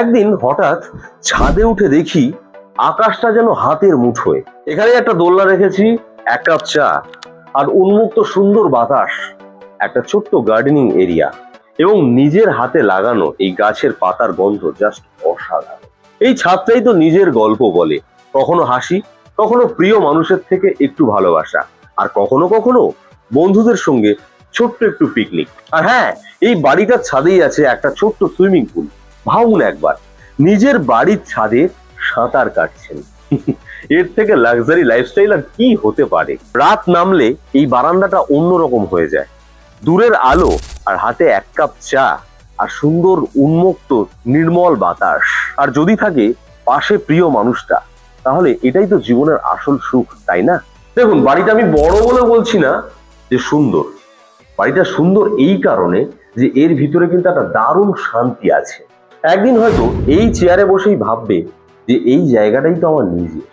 একদিন হঠাৎ ছাদে উঠে দেখি আকাশটা যেন হাতের মুঠোয়। এখানে একটা দোলনা রেখেছি, এক কাপ চা আর উন্মুক্ত সুন্দর বাতাস, একটা ছোট্ট গার্ডেনিং এরিয়া এবং নিজের হাতে লাগানো এই গাছের পাতার গন্ধ জাস্ট অসাধারণ। এই ছাদটাই তো নিজের গল্প বলে, কখনো হাসি, কখনো প্রিয় মানুষের থেকে একটু ভালোবাসা আর কখনো কখনো বন্ধুদের সঙ্গে ছোট্ট একটু পিকনিক আর হ্যাঁ এই বাড়িটার ছাদেই আছে একটা ছোট্ট সুইমিং পুল ভাবুন একবার নিজের বাড়ির ছাদে সাঁতার কাটছেন। এর থেকে লাক্সারি লাইফস্টাইল আর কি হতে পারে? রাত নামলে এই বারান্দাটা অন্যরকম হয়ে যায়। দূরের আলো আর হাতে এক কাপ চা আর সুন্দর উন্মুক্ত নির্মল বাতাস। আর যদি থাকে পাশে প্রিয় মানুষটা, তাহলে এটাই তো জীবনের আসল সুখ, তাই না? দেখুন, বাড়িটা আমি বড় বলে বলছি না যে সুন্দর। বাড়িটা সুন্দর এই কারণে যে এর ভিতরে কিন্তু একটা দারুণ শান্তি আছে। একদিন হয়তো এই চেয়ারে বসেই ভাববে যে এই জায়গাটাই তো আমার নিজের।